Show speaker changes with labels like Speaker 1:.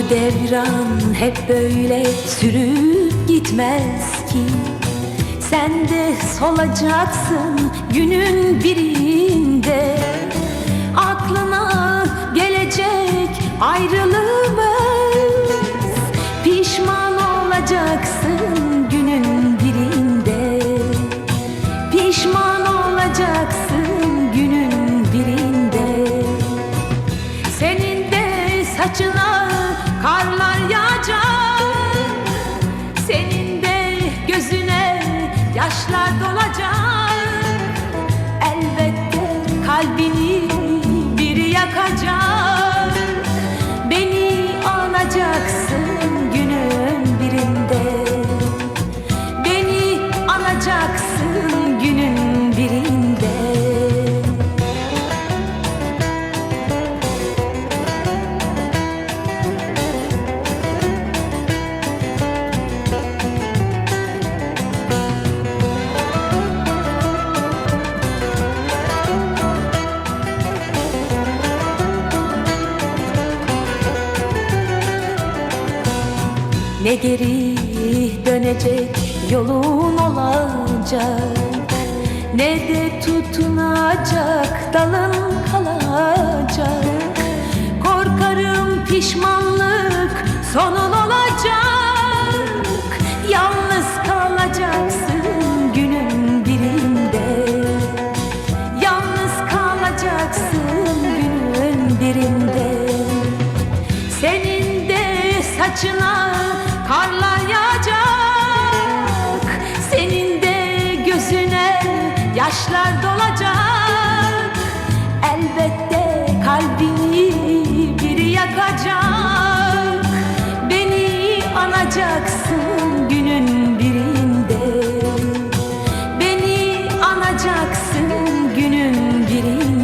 Speaker 1: devran hep böyle sürüp gitmez ki. Sen de solacaksın günün birinde. Aklına gelecek ayrılığımız Pişman olacaksın günün birinde. Pişman olacaksın günün birinde. Senin de saçına Ne geri dönecek yolun olacak Ne de tutunacak dalın kalacak. Korkarım pişmanlık sonun olacak. Yalnız kalacaksın günün birinde. Yalnız kalacaksın günün birinde. Senin saçına karlar yağacak Senin de gözüne yaşlar dolacak. Elbette kalbini biri yakacak. Beni anacaksın günün birinde. Beni anacaksın günün birinde.